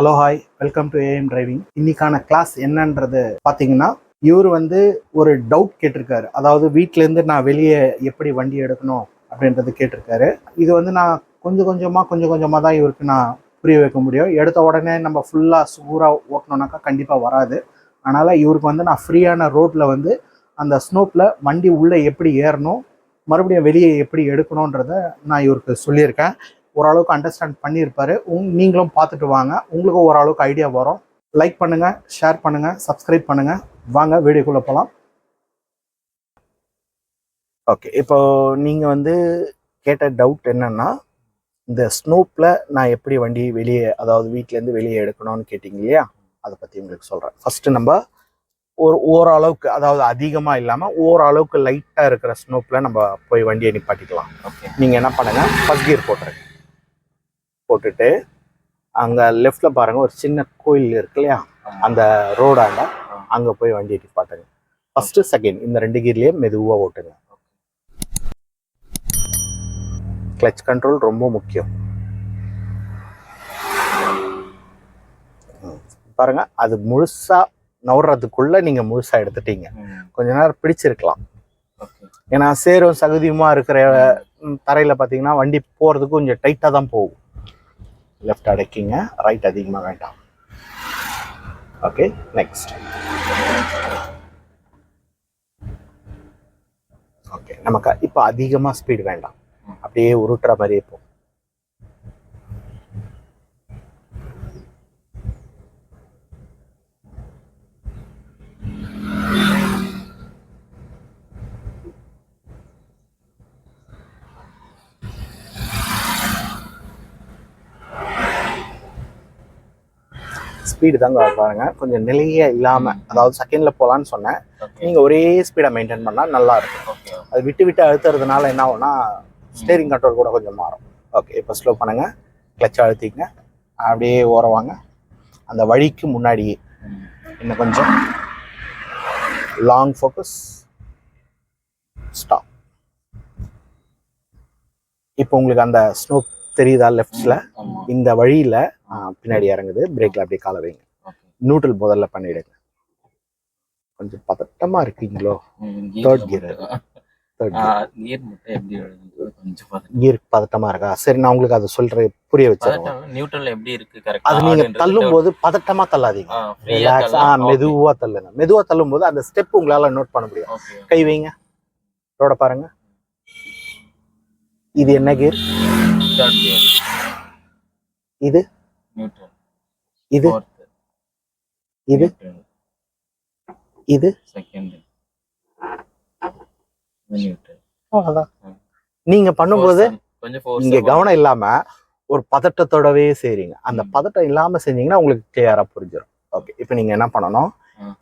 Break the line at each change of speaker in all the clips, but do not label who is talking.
hello hi welcome to AM driving இன்னைக்கான class என்னன்றது பார்த்தீங்கன்னா இவர் வந்து ஒரு டவுட் கேட்டிருக்காரு அதாவது வீட்டிலேருந்து நான் வெளியே எப்படி வண்டி எடுக்கணும் அப்படின்றது கேட்டிருக்காரு இது வந்து நான் கொஞ்சம் கொஞ்சமாக கொஞ்சம் கொஞ்சமாக தான் இவருக்கு நான் புரிய வைக்க முடியும் எடுத்த உடனே நம்ம ஃபுல்லாக சூறாக ஓட்டணுனாக்கா கண்டிப்பாக வராது அதனால் இவருக்கு வந்து நான் ஃப்ரீயான ரோட்டில் வந்து அந்த ஸ்னோப்பில் வண்டி உள்ளே எப்படி ஏறணும் மறுபடியும் வெளியே எப்படி எடுக்கணுன்றத நான் இவருக்கு சொல்லியிருக்கேன் ஓரளவுக்கு அண்டர்ஸ்டாண்ட் பண்ணியிருப்பாரு உங் நீங்களும் பார்த்துட்டு வாங்க உங்களுக்கும் ஓரளவுக்கு ஐடியா வரும் லைக் பண்ணுங்கள் ஷேர் பண்ணுங்கள் சப்ஸ்கிரைப் பண்ணுங்கள் வாங்க வீடியோக்குள்ளே போகலாம் ஓகே இப்போ நீங்கள் வந்து கேட்ட டவுட் என்னென்னா இந்த ஸ்னோப்பில் நான் எப்படி வண்டி வெளியே அதாவது வீட்டிலேருந்து வெளியே எடுக்கணும்னு கேட்டிங்க இல்லையா அதை பற்றி உங்களுக்கு சொல்கிறேன் ஃபஸ்ட்டு நம்ம ஒரு ஓரளவுக்கு அதாவது அதிகமாக இல்லாமல் ஓரளவுக்கு லைட்டாக இருக்கிற ஸ்னோப்பில் நம்ம போய் வண்டியை நிப்பாட்டிக்கலாம் ஓகே நீங்கள் என்ன பண்ணுங்கள் ஃபஸ்ட் கியர் போட்டுருங்க போட்டுட்டு அங்கே லெஃப்ட்டில் பாருங்கள் ஒரு சின்ன கோயில் இருக்கு இல்லையா அந்த ரோடாண்ட அங்கே போய் வண்டியை பார்த்துங்க ஃபஸ்ட்டு செகண்ட் இந்த ரெண்டு கீர்லேயே மெதுவாக ஓட்டுங்க கிளச் கண்ட்ரோல் ரொம்ப முக்கியம் பாருங்க அது முழுசாக நவுறதுக்குள்ளே நீங்கள் முழுசாக எடுத்துட்டீங்க கொஞ்ச நேரம் பிடிச்சிருக்கலாம் ஏன்னா சேரும் சகுதியுமாக இருக்கிற தரையில் பார்த்தீங்கன்னா வண்டி போகிறதுக்கு கொஞ்சம் டைட்டாக தான் போகும் லெஃப்ட் அடைக்கிங்க ரைட் அதிகமாக வேண்டாம் ஓகே நெக்ஸ்ட் ஓகே நமக்கு இப்போ அதிகமாக ஸ்பீடு வேண்டாம் அப்படியே உருட்டுற மாதிரியே போகும் ஸ்பீடு தாங்க பாருங்க கொஞ்சம் நிலையே இல்லாமல் அதாவது செகண்டில் போகலான்னு சொன்னேன் நீங்கள் ஒரே ஸ்பீடை மெயின்டைன் பண்ணால் நல்லா இருக்கும் அது விட்டு விட்டு அழுத்துறதுனால என்ன ஆகும்னா ஸ்டேரிங் கண்ட்ரோல் கூட கொஞ்சம் மாறும் ஓகே இப்போ ஸ்லோ பண்ணுங்கள் கிளச் அழுத்திங்க அப்படியே ஓரவாங்க அந்த வழிக்கு முன்னாடியே இன்னும் கொஞ்சம் லாங் ஃபோக்கஸ் ஸ்டாப் இப்போ உங்களுக்கு அந்த ஸ்னோ தெரியுதா லெஃப்ட்ல இந்த வழியில பின்னாடி இறங்குது பிரேக்கில் அப்படியே கால வைங்க நியூட்ரல் முதல்ல பண்ணிவிடுங்க கொஞ்சம் பதட்டமா இருக்கீங்களோ தேர்ட் கியர் கியர் பதட்டமா இருக்கா சரி நான் உங்களுக்கு அதை சொல்றேன் புரிய வச்சிருக்கேன் அது நீங்க தள்ளும் போது பதட்டமா தள்ளாதீங்க ரிலாக்ஸா மெதுவா தள்ளுங்க மெதுவா தள்ளும் போது அந்த ஸ்டெப் உங்களால நோட் பண்ண முடியும் கை வைங்க ரோட பாருங்க இது என்ன கியர் இது இது இது இது செகண்ட் நீங்க பண்ணும்போது இங்க கவனம் இல்லாம ஒரு பதட்டத்தோடவே செய்றீங்க அந்த பதட்டம் இல்லாம செஞ்சீங்கன்னா உங்களுக்கு கிளியரா புரிஞ்சிடும் ஓகே இப்போ நீங்க என்ன பண்ணணும்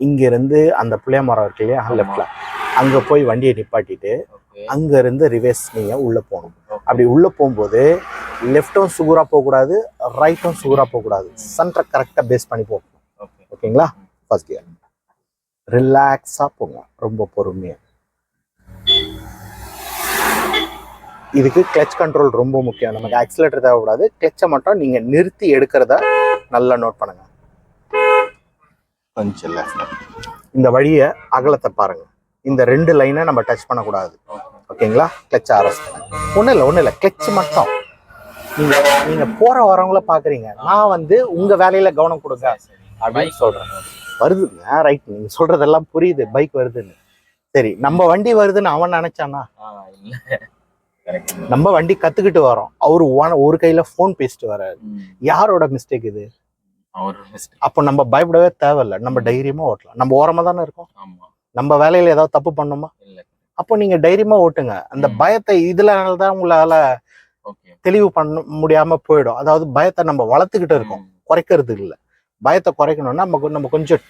இங்க இருந்து அந்த புளிய மரம் இருக்கு இல்லையா லெஃப்ட்ல அங்க போய் வண்டியை நிப்பாட்டிட்டு அங்க இருந்து நீங்கள் நீங்க உள்ள போகணும் அப்படி உள்ள போகும்போது லெஃப்டும் சுகரா போகக்கூடாது ரைட்டும் சுகரா போகக்கூடாது சென்டரை கரெக்டாக பேஸ் பண்ணி போகணும் ஓகேங்களா ஃபர்ஸ்ட் கியர் ரிலாக்ஸாக போங்க ரொம்ப பொறுமையாக இதுக்கு கிளச் கண்ட்ரோல் ரொம்ப முக்கியம் நமக்கு ஆக்சிலேட்டர் தேவைப்படாது கிளச்சை மட்டும் நீங்கள் நிறுத்தி எடுக்கிறத நல்லா நோட் பண்ணுங்க கொஞ்சம் இந்த வழியை அகலத்தை பாருங்கள் இந்த ரெண்டு லைனை நம்ம டச் பண்ணக்கூடாது ஓகேங்களா கிளச் ஆர்எஸ் ஒன்றும் இல்லை ஒன்றும் இல்லை கிளச் மட்டும் நீங்கள் நீங்கள் போகிற வரவங்கள பார்க்குறீங்க நான் வந்து உங்கள் வேலையில் கவனம் கொடுங்க அப்படின்னு சொல்கிறேன் வருதுங்க ரைட் நீங்கள் சொல்கிறதெல்லாம் புரியுது பைக் வருதுன்னு சரி நம்ம வண்டி வருதுன்னு அவன் நினைச்சானா நம்ம வண்டி கற்றுக்கிட்டு வரோம் அவர் ஒரு கையில் ஃபோன் பேசிட்டு வராரு யாரோட மிஸ்டேக் இது அப்போ நம்ம பயப்படவே தேவையில்ல நம்ம தைரியமாக ஓட்டலாம் நம்ம ஓரமாக தானே இருக்கோம் ஆமாம் நம்ம வேலையில ஏதாவது தப்பு பண்ணுமா அப்போ நீங்க தைரியமா ஓட்டுங்க அந்த பயத்தை இதுலதான் உங்களால தெளிவு பண்ண முடியாம போயிடும் அதாவது பயத்தை நம்ம வளர்த்துக்கிட்டு இருக்கோம் குறைக்கிறது இல்லை பயத்தை குறைக்கணும்னா நமக்கு நம்ம கொஞ்சம்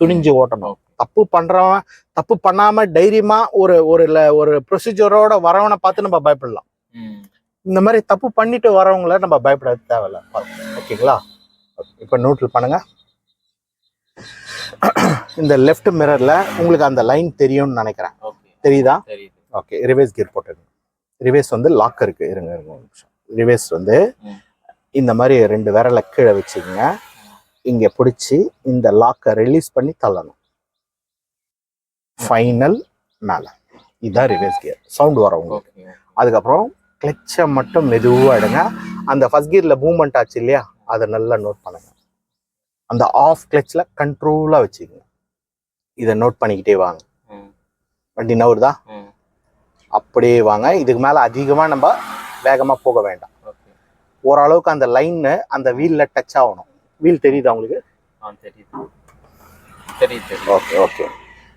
துணிஞ்சு ஓட்டணும் தப்பு பண்றவன் தப்பு பண்ணாம தைரியமா ஒரு ஒரு ஒரு ப்ரொசீஜரோட வரவனை பார்த்து நம்ம பயப்படலாம் இந்த மாதிரி தப்பு பண்ணிட்டு வரவங்கள நம்ம பயப்பட தேவையில்ல ஓகேங்களா இப்போ நோட்டில் பண்ணுங்க இந்த லெஃப்ட் மிரரில் உங்களுக்கு அந்த லைன் தெரியும்னு நினைக்கிறேன் தெரியுதா ஓகே ரிவேஸ் கியர் போட்டுருங்க ரிவேஸ் வந்து லாக் இருக்குது இருங்க இருங்க ரிவேஸ் வந்து இந்த மாதிரி ரெண்டு விரலை கீழே வச்சுக்கோங்க இங்கே பிடிச்சி இந்த லாக்கை ரிலீஸ் பண்ணி தள்ளணும் ஃபைனல் மேலே இதுதான் ரிவேஸ் கியர் சவுண்ட் வரும் உங்களுக்கு அதுக்கப்புறம் கிளச்சை மட்டும் மெதுவாக எடுங்க அந்த ஃபஸ்ட் கியரில் மூவ்மெண்ட் ஆச்சு இல்லையா அதை நல்லா நோட் பண்ணுங்கள் அந்த ஆஃப் கிளச்சில் கண்ட்ரோலாக வச்சுக்கோங்க இதை நோட் பண்ணிக்கிட்டே வாங்க வண்டி நவருதா அப்படியே வாங்க இதுக்கு மேலே அதிகமாக நம்ம வேகமாக போக வேண்டாம் ஓரளவுக்கு அந்த லைன்னு அந்த வீலில் டச் ஆகணும் வீல் தெரியுது அவங்களுக்கு
தெரியுது ஓகே ஓகே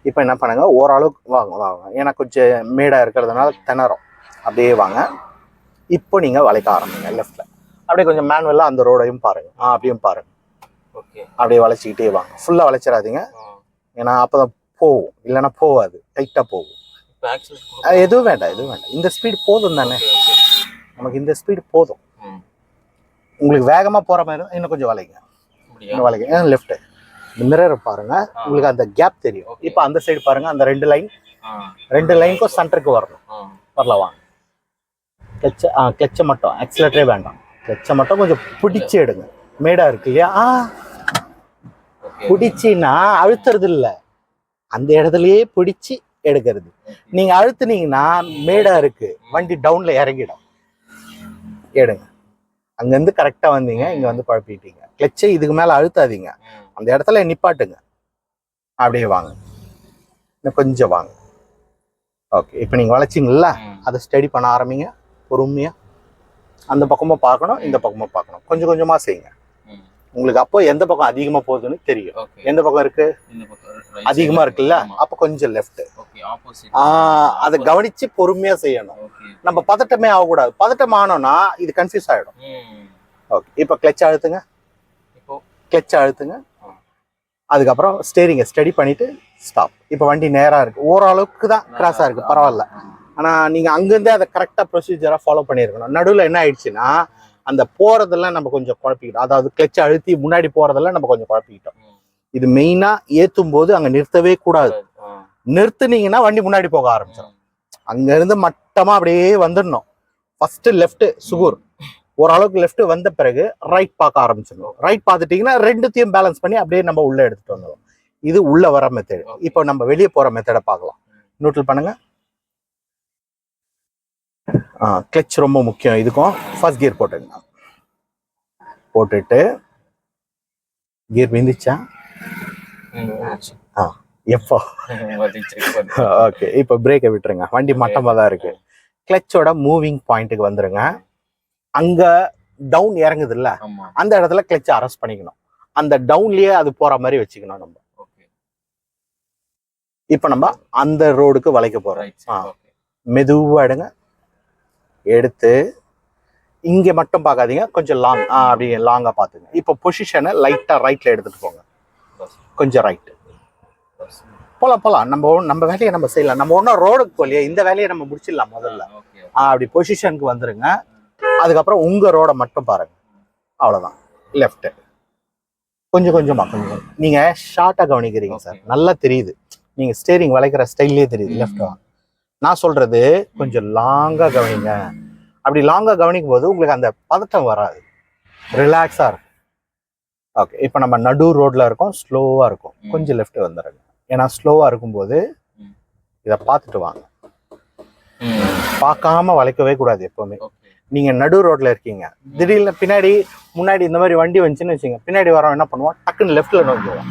இப்போ என்ன பண்ணுங்கள் ஓரளவுக்கு வாங்க வாங்க ஏன்னா கொஞ்சம் மேடாக இருக்கிறதுனால திணறும் அப்படியே வாங்க இப்போ நீங்கள் வளைக்க ஆரம்பிங்க லெஃப்ட்டில் அப்படியே கொஞ்சம் மேனுவலாக அந்த ரோடையும் பாருங்கள் ஆ அப்படியும் பாருங்கள் அப்படியே வளைச்சிக்கிட்டே வாங்க ஃபுல்லாக வளைச்சிடாதீங்க ஏன்னா அப்போ தான் போகும் இல்லைன்னா போகாது டைட்டாக போகும் எதுவும் வேண்டாம் எதுவும் வேண்டாம் இந்த ஸ்பீடு போதும் தானே நமக்கு இந்த ஸ்பீடு போதும் உங்களுக்கு வேகமாக போகிற மாதிரி இன்னும் கொஞ்சம் வளைங்க இன்னும் வளைங்க ஏன்னா லெஃப்ட்டு மிரர் பாருங்க உங்களுக்கு அந்த கேப் தெரியும் இப்போ அந்த சைடு பாருங்க அந்த ரெண்டு லைன் ரெண்டு லைனுக்கும் சென்டருக்கு வரணும் வரலாம் வாங்க கிளச்சை ஆ கிளச்சை மட்டும் ஆக்சிலேட்டரே வேண்டாம் கிளச்சை மட்டும் கொஞ்சம் பிடிச்சி எடுங்க மேடா இருக்கு இல்லையா பிடிச்சின்னா அழுத்துறது இல்லை அந்த இடத்துலயே பிடிச்சி எடுக்கிறது நீங்க அழுத்துனீங்கன்னா மேடா இருக்கு வண்டி டவுன்ல இறங்கிடும் எடுங்க அங்கேருந்து கரெக்டாக வந்தீங்க இங்கே வந்து குழப்பிட்டீங்க கிளச்சை இதுக்கு மேலே அழுத்தாதீங்க அந்த இடத்துல நிப்பாட்டுங்க அப்படியே வாங்க கொஞ்சம் வாங்க ஓகே இப்போ நீங்கள் வளைச்சிங்களா அதை ஸ்டடி பண்ண ஆரம்பிங்க பொறுமையாக அந்த பக்கமாக பார்க்கணும் இந்த பக்கமாக பார்க்கணும் கொஞ்சம் கொஞ்சமாக செய்யுங்க உங்களுக்கு அப்போ எந்த பக்கம் அதிகமா போகுதுன்னு தெரியும் எந்த பக்கம் இருக்கு அதிகமா இருக்குல்ல அப்ப கொஞ்சம் லெஃப்ட் அதை கவனிச்சு பொறுமையா செய்யணும் நம்ம பதட்டமே ஆகக்கூடாது பதட்டம் ஆனோம்னா இது கன்ஃபியூஸ் ஆயிடும் ஓகே இப்போ கிளச் அழுத்துங்க கிளச் அழுத்துங்க அதுக்கப்புறம் ஸ்டேரிங்கை ஸ்டடி பண்ணிட்டு ஸ்டாப் இப்போ வண்டி நேராக இருக்கு ஓரளவுக்கு தான் கிராஸாக இருக்கு பரவாயில்ல ஆனால் நீங்கள் அங்கேருந்தே அதை கரெக்டாக ப்ரொசீஜராக ஃபாலோ பண்ணிருக்கணும் நடுவில் என்ன ஆயிடுச்சுன்னா அந்த போறதெல்லாம் நம்ம கொஞ்சம் குழப்பிக்கிட்டோம் அதாவது கிளச்சை அழுத்தி முன்னாடி போறதெல்லாம் நம்ம கொஞ்சம் குழப்பிக்கிட்டோம் இது மெயினா ஏற்றும் போது அங்க நிறுத்தவே கூடாது நிறுத்துனீங்கன்னா வண்டி முன்னாடி போக ஆரம்பிச்சிடும் இருந்து மட்டமா அப்படியே வந்துடணும் ஃபர்ஸ்ட் லெஃப்ட் சுகூர் ஓரளவுக்கு லெஃப்ட் வந்த பிறகு ரைட் பார்க்க ஆரம்பிச்சிடணும் ரைட் பார்த்துட்டீங்கன்னா ரெண்டுத்தையும் பேலன்ஸ் பண்ணி அப்படியே நம்ம உள்ளே எடுத்துட்டு வந்துடும் இது உள்ளே வர மெத்தேடு இப்போ நம்ம வெளியே போற மெத்தடை பார்க்கலாம் நூட்டில் பண்ணுங்க கிளச் ரொம்ப முக்கியம் இதுக்கும் ஃபர்ஸ்ட் கியர் போட்டுக்கணும் போட்டுட்டு கியர் விந்துச்சா ஆ எப்போ ஓகே இப்போ பிரேக்கை விட்டுருங்க வண்டி மட்டமாக தான் இருக்கு கிளச்சோட மூவிங் பாயிண்ட்டுக்கு வந்துருங்க அங்கே டவுன் இறங்குது இல்ல அந்த இடத்துல கிளச்சை அரெஸ்ட் பண்ணிக்கணும் அந்த டவுன்லயே அது போற மாதிரி வச்சுக்கணும் நம்ம இப்போ நம்ம அந்த ரோடுக்கு வளைக்க போறோம் மெதுவா எடுங்க எடுத்து இங்கே மட்டும் பார்க்காதீங்க கொஞ்சம் லாங் அப்படி லாங்காக பார்த்துங்க இப்போ பொசிஷனை லைட்டாக ரைட்டில் எடுத்துகிட்டு போங்க கொஞ்சம் ரைட்டு போகலாம் போகலாம் நம்ம நம்ம வேலையை நம்ம செய்யலாம் நம்ம ஒன்றும் ரோடுக்கு போலியே இந்த வேலையை நம்ம முடிச்சிடலாம் முதல்ல அப்படி பொசிஷனுக்கு வந்துடுங்க அதுக்கப்புறம் உங்கள் ரோடை மட்டும் பாருங்கள் அவ்வளோதான் லெஃப்ட்டு கொஞ்சம் கொஞ்சமாக கொஞ்சம் நீங்கள் ஷார்ட்டாக கவனிக்கிறீங்க சார் நல்லா தெரியுது நீங்கள் ஸ்டேரிங் வளைக்கிற ஸ்டைல்லே தெரியுது லெஃப்ட் வாங்க நான் சொல்கிறது கொஞ்சம் லாங்காக கவனிங்க அப்படி லாங்காக கவனிக்கும் போது உங்களுக்கு அந்த பதட்டம் வராது ரிலாக்ஸாக இருக்கும் ஓகே இப்போ நம்ம நடு ரோட்டில் இருக்கோம் ஸ்லோவாக இருக்கும் கொஞ்சம் லெஃப்ட் வந்துடுங்க ஏன்னா ஸ்லோவாக இருக்கும்போது இதை பார்த்துட்டு வாங்க பார்க்காம வளைக்கவே கூடாது எப்போவுமே நீங்கள் நடு ரோட்டில் இருக்கீங்க திடீர்னு பின்னாடி முன்னாடி இந்த மாதிரி வண்டி வந்துச்சுன்னு வச்சுங்க பின்னாடி வரோம் என்ன பண்ணுவோம் டக்குன்னு லெஃப்ட்டில் நோக்கிடுவான்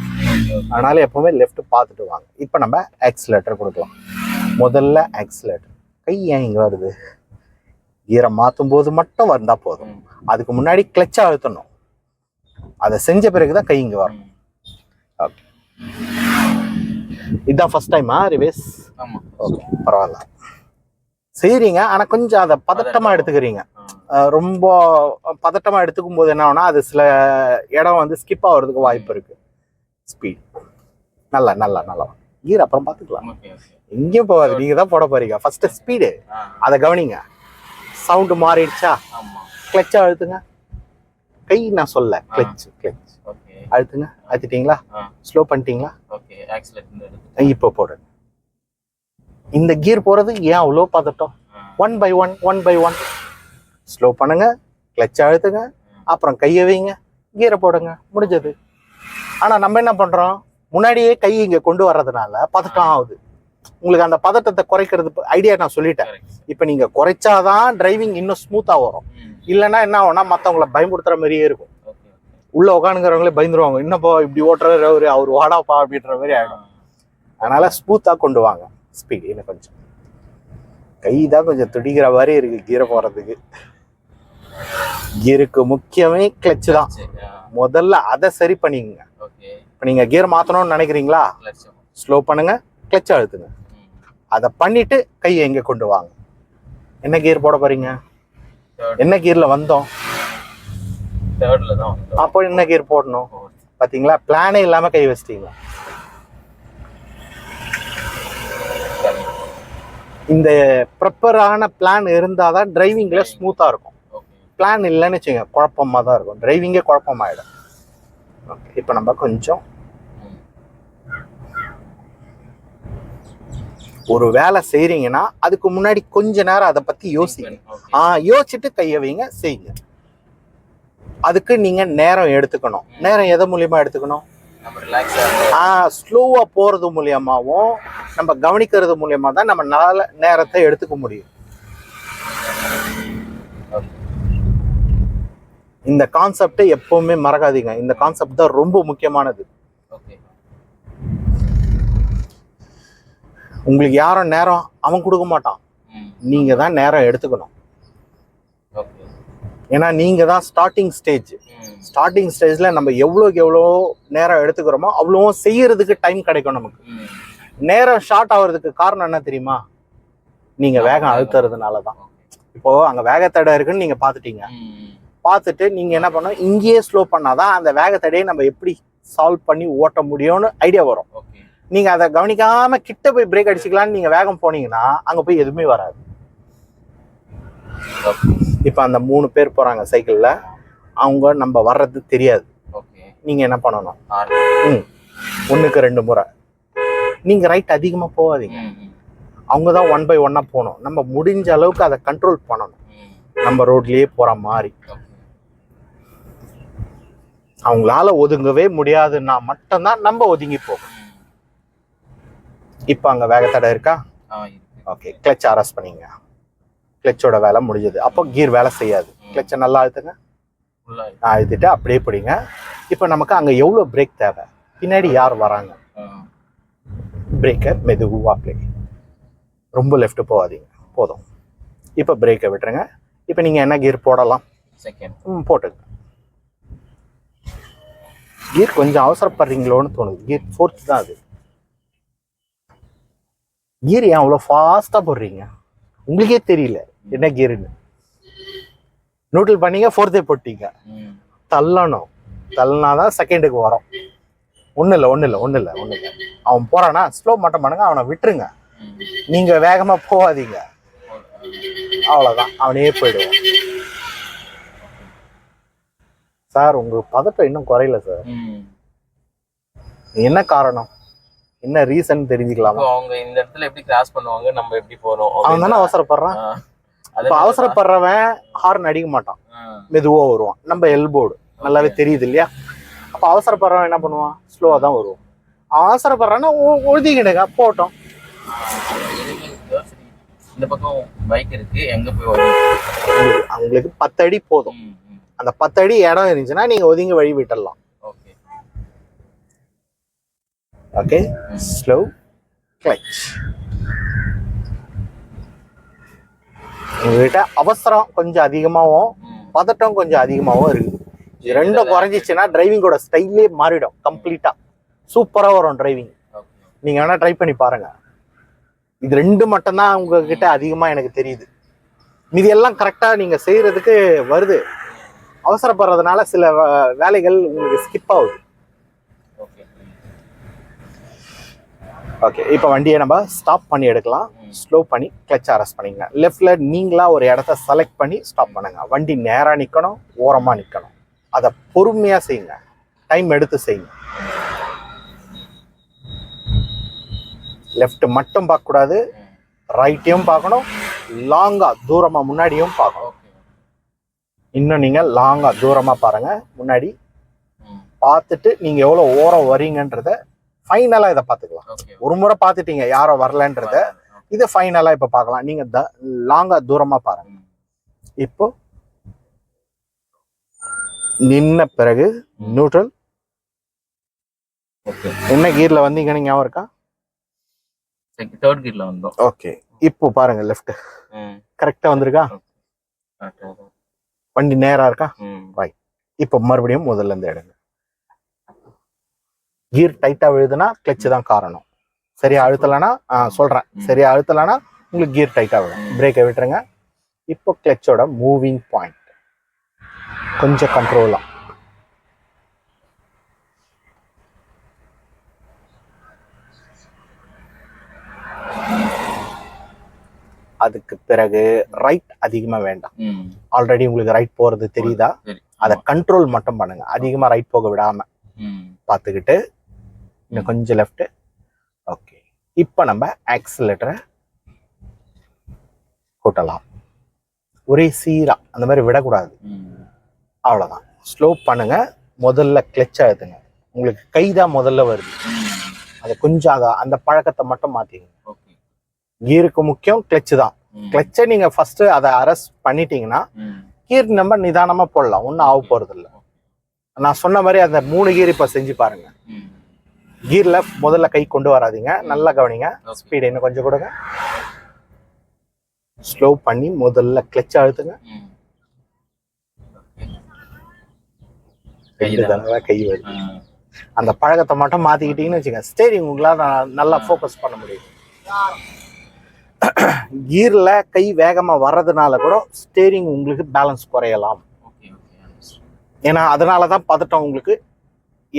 அதனால எப்போவுமே லெஃப்ட் பார்த்துட்டு வாங்க இப்போ நம்ம லெட்டர் கொடுக்கலாம் முதல்ல ஆக்சிலேட்டர் கை ஏன் இங்கே வருது கீரை மாற்றும் போது மட்டும் வந்தால் போதும் அதுக்கு முன்னாடி கிளச்சை அழுத்தணும் அதை செஞ்ச பிறகு தான் கை இங்கே வரணும் ஓகே இதுதான் ஃபஸ்ட் டைமா ரிவேஸ் ஓகே பரவாயில்ல செய்கிறீங்க ஆனால் கொஞ்சம் அதை பதட்டமாக எடுத்துக்கிறீங்க ரொம்ப பதட்டமாக எடுத்துக்கும் போது என்ன ஆகுனா அது சில இடம் வந்து ஸ்கிப் ஆகிறதுக்கு வாய்ப்பு இருக்குது ஸ்பீட் நல்லா நல்லா நல்லா ஈர அப்புறம் பார்த்துக்கலாம் எங்கேயும் போகாது நீங்க தான் போட போறீங்க ஃபர்ஸ்ட் ஸ்பீடு அதை கவனிங்க சவுண்டு மாறிடுச்சா கிளச்சா அழுத்துங்க கை நான் சொல்ல கிளச் கிளச் அழுத்துங்க அழுத்திட்டீங்களா ஸ்லோ பண்ணிட்டீங்களா இப்போ போடுங்க இந்த கியர் போறது ஏன் அவ்வளோ பதட்டம் one by one one by one slow பண்ணுங்க கிளச் அழுத்துங்க அப்புறம் கையை வைங்க கீரை போடுங்க முடிஞ்சது ஆனால் நம்ம என்ன பண்ணுறோம் முன்னாடியே கை இங்கே கொண்டு வர்றதுனால பதட்டம் ஆகுது உங்களுக்கு அந்த பதட்டத்தை குறைக்கிறது ஐடியா நான் சொல்லிட்டேன் இப்போ நீங்கள் குறைச்சாதான் டிரைவிங் இன்னும் ஸ்மூத்தாக வரும் இல்லைன்னா என்ன ஆகும்னா மத்தவங்களை பயன்படுத்துற மாதிரியே இருக்கும் உள்ள உட்காந்துக்கிறவங்களே பயந்துருவாங்க என்னப்பா இப்படி ஓட்டுற அவர் அவர் வாடாப்பா அப்படின்ற மாதிரி ஆகிடும் அதனால ஸ்மூத்தாக கொண்டு வாங்க ஸ்பீட் இன்னும் கொஞ்சம் கை தான் கொஞ்சம் துடிக்கிற மாதிரி இருக்கு கீரை போறதுக்கு கீருக்கு முக்கியமே கிளச்சு தான் முதல்ல அதை சரி பண்ணிக்கங்க இப்போ நீங்கள் கியர் மாற்றணும்னு நினைக்கிறீங்களா ஸ்லோ பண்ணுங்க கிளச்சை அழுத்துங்க அதை பண்ணிட்டு கையை எங்க கொண்டு வாங்க என்ன கியர் போட போறீங்க என்ன கியர்ல வந்தோம் அப்போ என்ன கியர் போடணும் பாத்தீங்களா பிளானே இல்லாம கை வச்சிட்டீங்க இந்த ப்ரப்பரான பிளான் இருந்தால் தான் டிரைவிங்கில் ஸ்மூத்தாக இருக்கும் பிளான் இல்லைன்னு வச்சுங்க குழப்பமாக தான் இருக்கும் டிரைவிங்கே குழப்பமாயிடும் ஓகே இப்போ நம்ம கொஞ்சம் ஒரு வேலை செய்கிறீங்கன்னா அதுக்கு முன்னாடி கொஞ்ச நேரம் அதை பற்றி யோசிங்க ஆ யோசிச்சுட்டு கையை வைங்க செய்யுங்க அதுக்கு நீங்கள் நேரம் எடுத்துக்கணும் நேரம் எதை மூலியமாக எடுத்துக்கணும் ஸ்லோவாக போகிறது மூலியமாகவும் நம்ம கவனிக்கிறது மூலியமாக தான் நம்ம நல்ல நேரத்தை எடுத்துக்க முடியும் இந்த கான்செப்டை எப்பவுமே மறக்காதீங்க இந்த கான்செப்ட் தான் ரொம்ப முக்கியமானது உங்களுக்கு யாரும் நேரம் அவன் கொடுக்க மாட்டான் நீங்க தான் நேரம் எடுத்துக்கணும் ஏன்னா நீங்க தான் ஸ்டார்டிங் ஸ்டேஜ் ஸ்டார்டிங் ஸ்டேஜ்ல நம்ம எவ்வளோக்கு எவ்வளோ நேரம் எடுத்துக்கிறோமோ அவ்வளோ செய்யறதுக்கு டைம் கிடைக்கும் நமக்கு நேரம் ஷார்ட் ஆகுறதுக்கு காரணம் என்ன தெரியுமா நீங்க வேகம் அழுத்துறதுனால தான் இப்போ அங்க வேகத்தடை இருக்குன்னு நீங்க பாத்துட்டீங்க பார்த்துட்டு நீங்க என்ன பண்ணணும் இங்கேயே ஸ்லோ பண்ணாதான் அந்த வேகத்தடையை நம்ம எப்படி சால்வ் பண்ணி ஓட்ட முடியும்னு ஐடியா வரும் நீங்க அதை கவனிக்காம கிட்ட போய் பிரேக் அடிச்சுக்கலாம்னு நீங்க வேகம் போனீங்கன்னா அங்க போய் எதுவுமே வராது இப்ப அந்த மூணு பேர் போறாங்க சைக்கிள்ல அவங்க நம்ம வர்றது தெரியாது நீங்க என்ன பண்ணணும் ஒண்ணுக்கு ரெண்டு முறை நீங்க ரைட் அதிகமா போகாதீங்க அவங்க தான் ஒன் பை ஒன்னா போகணும் நம்ம முடிஞ்ச அளவுக்கு அதை கண்ட்ரோல் பண்ணணும் நம்ம ரோட்லயே போற மாதிரி அவங்களால ஒதுங்கவே முடியாதுன்னா மட்டும்தான் நம்ம ஒதுங்கி போகணும் இப்போ அங்கே வேகத்தடை இருக்கா ஓகே கிளச் ஆர்எஸ் பண்ணிங்க கிளச்சோட வேலை முடிஞ்சது அப்போ கீர் வேலை செய்யாது கிளச்சை நல்லா அழுத்துங்க அழுத்திட்டு அப்படியே பிடிங்க இப்போ நமக்கு அங்கே எவ்வளோ பிரேக் தேவை பின்னாடி யார் வராங்க பிரேக்கை மெதுவாக பிளே ரொம்ப லெஃப்ட் போகாதீங்க போதும் இப்போ பிரேக்கை விட்டுருங்க இப்போ நீங்கள் என்ன கீர் போடலாம் செகண்ட் போட்டுங்க கீர் கொஞ்சம் அவசரப்படுறீங்களோன்னு தோணுது கீர் ஃபோர்த் தான் அது கீர் ஏன் அவ்வளோ ஃபாஸ்ட்டாக போடுறீங்க உங்களுக்கே தெரியல என்ன கீருன்னு நூட்டில் பண்ணீங்க ஃபோர்த்தே போட்டீங்க தள்ளணும் தள்ளனா தான் செகண்டுக்கு வரும் ஒன்றும் இல்லை ஒன்றும் இல்லை ஒன்றும் இல்லை ஒன்றும் இல்லை அவன் போகிறானா ஸ்லோ மட்டும் பண்ணுங்க அவனை விட்டுருங்க நீங்கள் வேகமாக போகாதீங்க
அவ்வளோதான் அவனே போயிடுவான்
சார் உங்க பதட்டம் இன்னும் குறையல சார் என்ன காரணம் என்ன ரீசன் தெரிஞ்சுக்கலாம் அவங்க இந்த இடத்துல எப்படி கிராஸ் பண்ணுவாங்க நம்ம எப்படி போறோம் அவன் தானே அவசரப்படுறான் இப்போ அவசரப்படுறவன் ஹார்ன் அடிக்க மாட்டான் மெதுவா வருவான் நம்ம எல்போர்டு நல்லாவே தெரியுது இல்லையா அப்போ அவசரப்படுறவன் என்ன பண்ணுவான் ஸ்லோவாக தான் வருவான் அவன் அவசரப்படுறான்னா ஒழுதிக்கிடுங்க போட்டோம் இந்த பக்கம் பைக் இருக்கு எங்க போய் அவங்களுக்கு பத்தடி போதும் அந்த பத்தடி இடம் இருந்துச்சுன்னா நீங்க ஒதுங்கி வழி விட்டுடலாம் ஓகே slow clutch உங்ககிட்ட அவசரம் கொஞ்சம் அதிகமாகவும் பதட்டம் கொஞ்சம் அதிகமாகவும் இருக்குது இது ரெண்டும் குறைஞ்சிச்சுன்னா டிரைவிங்கோட ஸ்டைலே மாறிடும் கம்ப்ளீட்டாக சூப்பராக வரும் டிரைவிங் நீங்கள் வேணால் ட்ரை பண்ணி பாருங்கள் இது ரெண்டு மட்டும்தான் உங்ககிட்ட அதிகமாக எனக்கு தெரியுது இது எல்லாம் கரெக்டாக நீங்கள் செய்கிறதுக்கு வருது அவசரப்படுறதுனால சில வேலைகள் உங்களுக்கு ஸ்கிப் ஆகுது ஓகே இப்போ வண்டியை நம்ம ஸ்டாப் பண்ணி எடுக்கலாம் ஸ்லோ பண்ணி கிளச் அரெஸ்ட் பண்ணிங்க லெஃப்டில் நீங்களாக ஒரு இடத்த செலக்ட் பண்ணி ஸ்டாப் பண்ணுங்கள் வண்டி நேராக நிற்கணும் ஓரமாக நிற்கணும் அதை பொறுமையாக செய்யுங்க டைம் எடுத்து செய்யுங்க லெஃப்ட் மட்டும் பார்க்கக்கூடாது ரைட்டையும் பார்க்கணும் லாங்காக தூரமாக முன்னாடியும் பார்க்கணும் இன்னும் நீங்கள் லாங்காக தூரமாக பாருங்கள் முன்னாடி பார்த்துட்டு நீங்கள் எவ்வளோ ஓரம் வரீங்கன்றத ஃபைனலா இதை பார்த்துக்கலாம் ஒரு முறை பார்த்துட்டீங்க யாரோ வரலன்றத இதை ஃபைனலா இப்ப பார்க்கலாம் நீங்க லாங்கா தூரமா பாருங்க இப்போ நின்ன பிறகு நியூட்ரல் என்ன கீர்ல வந்தீங்க நீங்க ஞாபகம் இருக்கா தேர்ட் கீரில் வந்தோம் ஓகே இப்போ பாருங்க லெஃப்ட் கரெக்டா வந்திருக்கா வண்டி நேரா இருக்கா ரைட் இப்போ மறுபடியும் முதல்ல இருந்து எடுங்க கீர் டைட்டாக விழுதுன்னா கிளச்சு தான் காரணம் சரியா அழுத்தலைன்னா சொல்கிறேன் சரியா அழுத்தலைன்னா உங்களுக்கு கியர் டைட்டாக விடும் பிரேக்கை விட்டுருங்க இப்போ கிளச்சோட மூவிங் பாயிண்ட் கொஞ்சம் கண்ட்ரோலாக அதுக்கு பிறகு ரைட் அதிகமா வேண்டாம் ஆல்ரெடி உங்களுக்கு ரைட் போறது தெரியுதா அதை கண்ட்ரோல் மட்டும் பண்ணுங்க அதிகமா ரைட் போக விடாம பாத்துக்கிட்டு இன்னும் கொஞ்சம் லெஃப்ட்டு ஓகே இப்போ நம்ம ஆக்சிலேட்டரை கூட்டலாம் ஒரே சீராக அந்த மாதிரி விடக்கூடாது அவ்வளோதான் ஸ்லோ பண்ணுங்கள் முதல்ல கிளச் அழுத்துங்க உங்களுக்கு கை தான் முதல்ல வருது அதை கொஞ்சம் அதை அந்த பழக்கத்தை மட்டும் மாற்றிக்கங்க கீருக்கு முக்கியம் கிளச்சு தான் கிளச்சை நீங்கள் ஃபஸ்ட்டு அதை அரெஸ்ட் பண்ணிட்டீங்கன்னா கீர் நம்ம நிதானமாக போடலாம் ஒன்றும் ஆக போகிறதில்ல நான் சொன்ன மாதிரி அந்த மூணு கீர் இப்போ செஞ்சு பாருங்கள் கீரில் முதல்ல கை கொண்டு வராதிங்க நல்லா கவனிங்க ஸ்பீடு இன்னும் கொஞ்சம் கொடுங்க ஸ்லோ பண்ணி முதல்ல கிளச் அழுத்துங்க கை வருது அந்த பழக்கத்தை மட்டும் மாத்திக்கிட்டீங்கன்னு வச்சுங்க ஸ்டேரிங் உங்களால் நல்லா ஃபோக்கஸ் பண்ண முடியும் கீரில் கை வேகமாக வர்றதுனால கூட ஸ்டேரிங் உங்களுக்கு பேலன்ஸ் குறையலாம் ஏன்னா அதனால தான் பதட்டம் உங்களுக்கு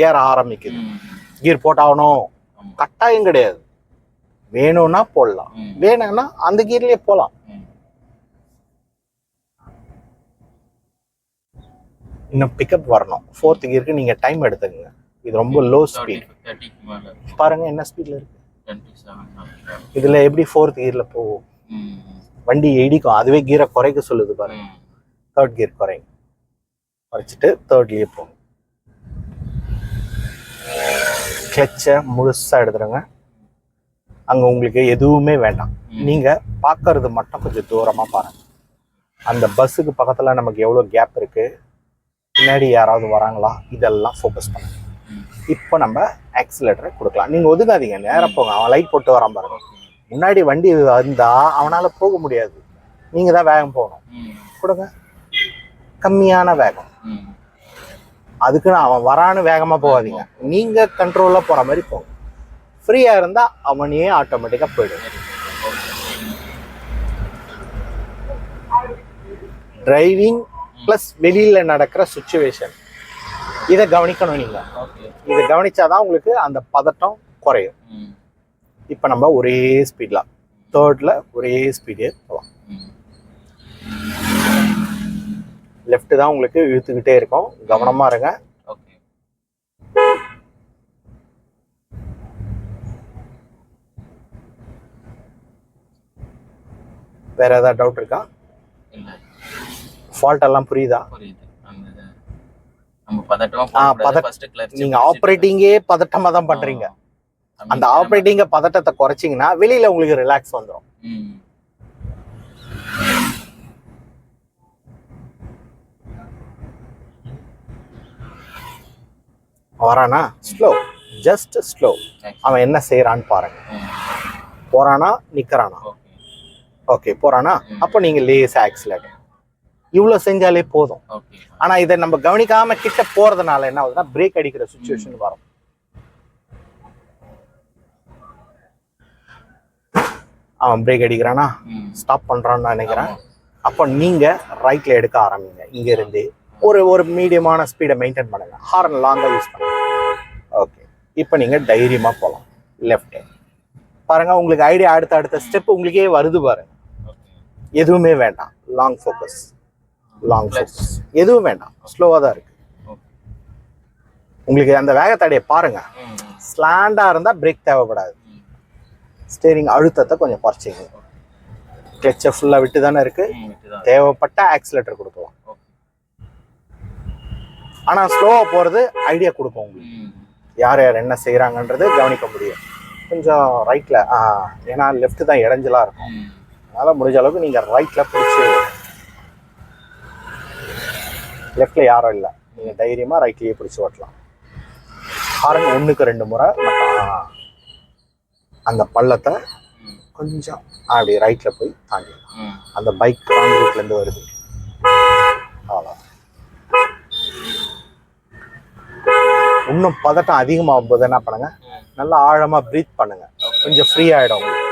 ஏற ஆரம்பிக்குது கீர் போட்டாகணும் கட்டாயம் கிடையாது வேணும்னா போடலாம் வேணும்னா அந்த கீர்லயே போகலாம் இன்னும் பிக்கப் வரணும் ஃபோர்த் கீருக்கு நீங்க டைம் எடுத்துக்கங்க இது ரொம்ப லோ ஸ்பீட் பாருங்க என்ன ஸ்பீட்ல இருக்கு இதுல எப்படி ஃபோர்த் கியர்ல போகும் வண்டி இடிக்கும் அதுவே கீரை குறைக்க சொல்லுது பாருங்க தேர்ட் கியர் குறையும் குறைச்சிட்டு தேர்ட்லயே போகும் கிளச்சை முழுசாக எடுத்துருங்க அங்கே உங்களுக்கு எதுவுமே வேண்டாம் நீங்கள் பார்க்கறது மட்டும் கொஞ்சம் தூரமாக பாருங்கள் அந்த பஸ்ஸுக்கு பக்கத்தில் நமக்கு எவ்வளோ கேப் இருக்குது பின்னாடி யாராவது வராங்களா இதெல்லாம் ஃபோக்கஸ் பண்ணுங்க இப்போ நம்ம ஆக்சிலேட்டரை கொடுக்கலாம் நீங்கள் ஒதுக்காதீங்க நேரம் போங்க அவன் லைட் போட்டு வரான் பாருங்க முன்னாடி வண்டி வந்தால் அவனால் போக முடியாது நீங்கள் தான் வேகம் போகணும் கொடுங்க கம்மியான வேகம் அதுக்குன்னு அவன் வரான்னு வேகமாக போகாதீங்க நீங்கள் கண்ட்ரோலில் போகிற மாதிரி போகும் ஃப்ரீயாக இருந்தால் அவனையே ஆட்டோமேட்டிக்காக போயிடும் டிரைவிங் ப்ளஸ் வெளியில் நடக்கிற சுச்சுவேஷன் இதை கவனிக்கணும் நீங்கள் இதை கவனிச்சாதான் உங்களுக்கு அந்த பதட்டம் குறையும் இப்போ நம்ம ஒரே ஸ்பீடில் தேர்டில் ஒரே ஸ்பீடே போகலாம் லெஃப்ட் தான் உங்களுக்கு இழுத்துக்கிட்டே இருக்கும் கவனமா இருங்க வேற ஏதாவது டவுட் இருக்கா ஃபால்ட் எல்லாம் புரியுதா
நீங்க ஆப்ரேட்டிங்கே
பதட்டமா தான் பண்றீங்க அந்த ஆப்ரேட்டிங்க பதட்டத்தை குறைச்சிங்கன்னா வெளியில உங்களுக்கு ரிலாக்ஸ் வந்துடும் வரானா ஸ்லோ ஜஸ்ட் ஸ்லோ அவன் என்ன செய்கிறான்னு பாருங்க போகிறானா நிற்கிறானா ஓகே போகிறானா அப்போ நீங்கள் லேஸ் ஆக்சிலேட் இவ்வளோ செஞ்சாலே போதும் ஆனால் இதை நம்ம கவனிக்காம கிட்ட போகிறதுனால என்ன ஆகுதுன்னா பிரேக் அடிக்கிற சுச்சுவேஷன் வரும் அவன் பிரேக் அடிக்கிறானா ஸ்டாப் பண்ணுறான்னு நினைக்கிறேன் அப்போ நீங்கள் ரைட்டில் எடுக்க ஆரம்பிங்க இருந்து ஒரு ஒரு மீடியமான ஸ்பீடை மெயின்டைன் பண்ணுங்கள் ஹார்ன் லாங்காக யூஸ் பண்ணுங்கள் ஓகே இப்போ நீங்கள் தைரியமாக போகலாம் லெஃப்ட் பாருங்கள் உங்களுக்கு ஐடியா அடுத்த அடுத்த ஸ்டெப் உங்களுக்கே வருது பாருங்கள் எதுவுமே வேண்டாம் லாங் ஃபோக்கஸ் லாங் ஃபோக்கஸ் எதுவும் வேண்டாம் ஸ்லோவாக தான் இருக்குது உங்களுக்கு அந்த வேகத்தடையை பாருங்கள் ஸ்லாண்டாக இருந்தால் பிரேக் தேவைப்படாது ஸ்டேரிங் அழுத்தத்தை கொஞ்சம் குறைச்சிங்க கிளச்சை ஃபுல்லாக விட்டு தானே இருக்குது தேவைப்பட்ட ஆக்சிலேட்டர் கொடுக்கலாம் ஆனால் ஸ்லோவாக போகிறது ஐடியா கொடுக்கும் உங்களுக்கு யார் யார் என்ன செய்கிறாங்கன்றது கவனிக்க முடியும் கொஞ்சம் ரைட்டில் ஏன்னா லெஃப்ட் தான் இடைஞ்சலாக இருக்கும் அதனால் முடிஞ்ச அளவுக்கு நீங்கள் ரைட்டில் பிடிச்சி லெஃப்டில் யாரும் இல்லை நீங்கள் தைரியமாக ரைட்லேயே பிடிச்சி ஓட்டலாம் ஹாரன் ஒன்றுக்கு ரெண்டு முறை அந்த பள்ளத்தை கொஞ்சம் அப்படி ரைட்டில் போய்
தாண்டிடலாம்
அந்த பைக் ராங் ரூட்லேருந்து வருது அவ்வளோ இன்னும் பதட்டம் அதிகமாகும் போது என்ன பண்ணுங்கள் நல்லா ஆழமாக ப்ரீத் பண்ணுங்கள் கொஞ்சம் ஃப்ரீ ஆகிடும் உங்களுக்கு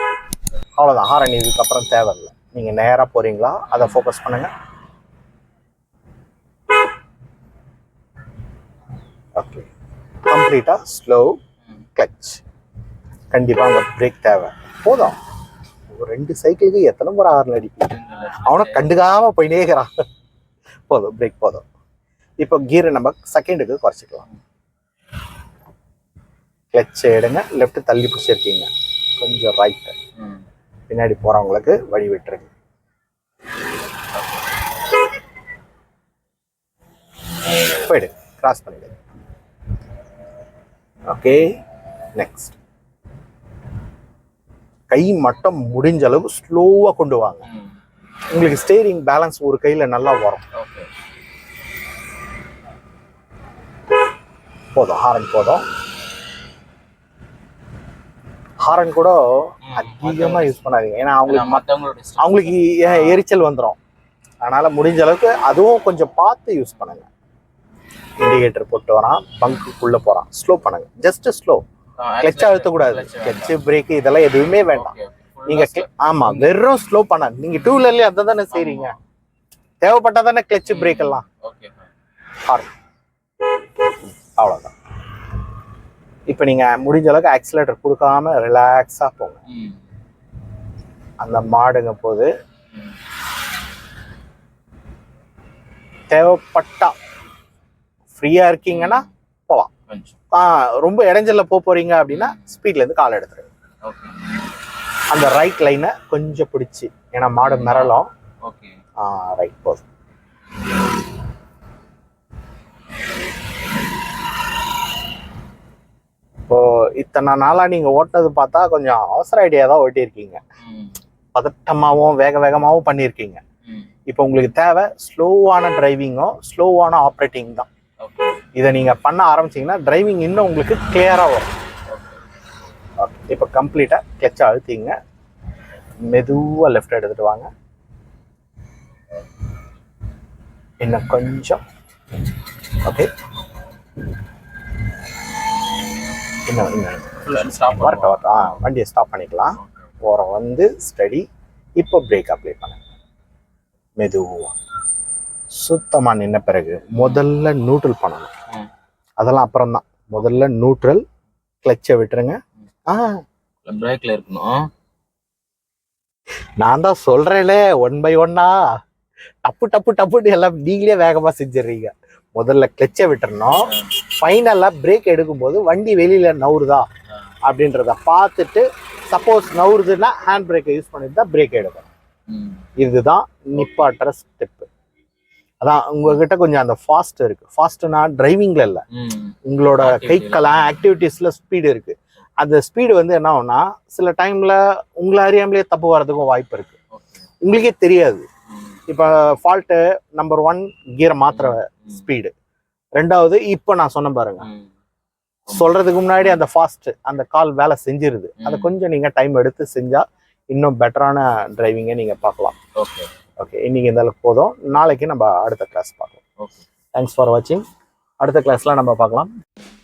அவ்வளோதான் ஹாரன் இதுக்கப்புறம் தேவையில்லை நீங்கள் நேராக போகிறீங்களா அதை ஃபோக்கஸ் பண்ணுங்கள் ஓகே கம்ப்ளீட்டாக ஸ்லோ கட்ச் கண்டிப்பாக அங்கே பிரேக் தேவை போதும் ஒரு ரெண்டு சைக்கிளுக்கு எத்தனை முறை ஹார்ன் அடிப்பீங்க அவனை கண்டுக்காமல் போயினே இருக்கிறான் போதும் பிரேக் போதும் இப்போ கீரை நம்ம செகண்டுக்கு குறைச்சிக்கலாம் கிளச்சை எடுங்க லெஃப்ட் தள்ளி பிடிச்சிருக்கீங்க கொஞ்சம் ரைட்டு பின்னாடி போகிறவங்களுக்கு வழி விட்டுருங்க போயிடு கிராஸ் பண்ணிடு ஓகே நெக்ஸ்ட் கை மட்டும் முடிஞ்ச அளவு ஸ்லோவாக கொண்டு வாங்க உங்களுக்கு ஸ்டேரிங் பேலன்ஸ் ஒரு கையில் நல்லா வரும் போதும் ஹாரன் போதும் ஹாரன் கூட அதிகமா யூஸ் பண்ணாதீங்க ஏன்னா அவங்களுக்கு அவங்களுக்கு எரிச்சல் வந்துடும் அதனால முடிஞ்ச அளவுக்கு அதுவும் கொஞ்சம் பார்த்து யூஸ் பண்ணுங்க இண்டிகேட்டர் போட்டு வரான் பங்குக்குள்ள போறான் ஸ்லோ பண்ணுங்க ஜஸ்ட் ஸ்லோ கிளச் அழுத்தக்கூடாது கிளச் பிரேக் இதெல்லாம் எதுவுமே வேண்டாம் நீங்க ஆமா வெறும் ஸ்லோ பண்ண நீங்க டூ வீலர்லயே அதை தானே செய்றீங்க தேவைப்பட்டா தானே கிளச் பிரேக் எல்லாம் அவ்வளோதான் இப்போ நீங்கள் முடிஞ்ச அளவுக்கு ஆக்சிலேட்டர் கொடுக்காம ரிலாக்ஸாக போங்க அந்த மாடுங்க போது தேவைப்பட்டா ஃப்ரீயாக இருக்கீங்கன்னா போகலாம் ஆ ரொம்ப இடைஞ்சலில் போக போகிறீங்க அப்படின்னா ஸ்பீட்லேருந்து கால் எடுத்துரு அந்த ரைட் லைனை கொஞ்சம் பிடிச்சி ஏன்னா மாடு மிரளும் ரைட் போதும் இப்போது இத்தனை நாளாக நீங்கள் ஓட்டது பார்த்தா கொஞ்சம் அவசர ஐடியா தான் ஓட்டியிருக்கீங்க பதட்டமாகவும் வேக வேகமாகவும் பண்ணியிருக்கீங்க இப்போ உங்களுக்கு தேவை ஸ்லோவான டிரைவிங்கும் ஸ்லோவான ஆப்ரேட்டிங் தான் இதை நீங்கள் பண்ண ஆரம்பிச்சிங்கன்னா டிரைவிங் இன்னும் உங்களுக்கு கிளியரா வரும் இப்போ கம்ப்ளீட்டாக கிளச்சை அழுத்திங்க மெதுவாக லெஃப்ட் எடுத்துகிட்டு வாங்க இன்னும் கொஞ்சம் ஓகே இன்னும் இன்னும் ஸ்டாப் வரட்டும் வரட்டும் ஆ வண்டியை ஸ்டாப் பண்ணிக்கலாம் ஓரம் வந்து ஸ்டடி இப்போ பிரேக் அப்ளை பண்ணுங்க மெதுவாக சுத்தமாக நின்ன பிறகு முதல்ல நியூட்ரல் பண்ணணும் அதெல்லாம் அப்புறம் தான் முதல்ல நியூட்ரல் கிளச்சை விட்டுருங்க ஆ
பிரேக்கில் இருக்கணும்
நான் தான் சொல்கிறேனே ஒன் பை ஒன்னா டப்பு டப்பு டப்புன்னு எல்லாம் நீங்களே வேகமாக செஞ்சிடுறீங்க முதல்ல கிளச்சை விட்டுறணும் ஃபைனலாக பிரேக் எடுக்கும்போது வண்டி வெளியில் நவுருதா அப்படின்றத பார்த்துட்டு சப்போஸ் நவுறுதுன்னா ஹேண்ட் பிரேக்கை யூஸ் பண்ணிட்டு தான் பிரேக் எடுக்கணும் இதுதான் நிப்பாட்டுற ஸ்டெப்பு அதான் உங்ககிட்ட கொஞ்சம் அந்த ஃபாஸ்ட் இருக்கு ஃபாஸ்ட்னா டிரைவிங்ல இல்லை உங்களோட கைக்கெல்லாம் ஆக்டிவிட்டீஸ்ல ஸ்பீடு இருக்கு அந்த ஸ்பீடு வந்து என்ன ஆகும்னா சில டைம்ல உங்களை அறியாமலே தப்பு வர்றதுக்கும் வாய்ப்பு இருக்கு உங்களுக்கே தெரியாது இப்போ ஃபால்ட்டு நம்பர் ஒன் கீரை மாத்திர ஸ்பீடு ரெண்டாவது இப்போ நான் சொன்ன பாருங்க சொல்றதுக்கு முன்னாடி அந்த ஃபாஸ்ட் அந்த கால் வேலை செஞ்சிருது அதை கொஞ்சம் நீங்க டைம் எடுத்து செஞ்சா இன்னும் பெட்டரான டிரைவிங்க நீங்க பார்க்கலாம் ஓகே ஓகே இன்னைக்கு இந்த அளவுக்கு போதும் நாளைக்கு நம்ம அடுத்த கிளாஸ் பார்க்கலாம் தேங்க்ஸ் ஃபார் வாட்சிங் அடுத்த கிளாஸ்ல நம்ம பார்க்கலாம்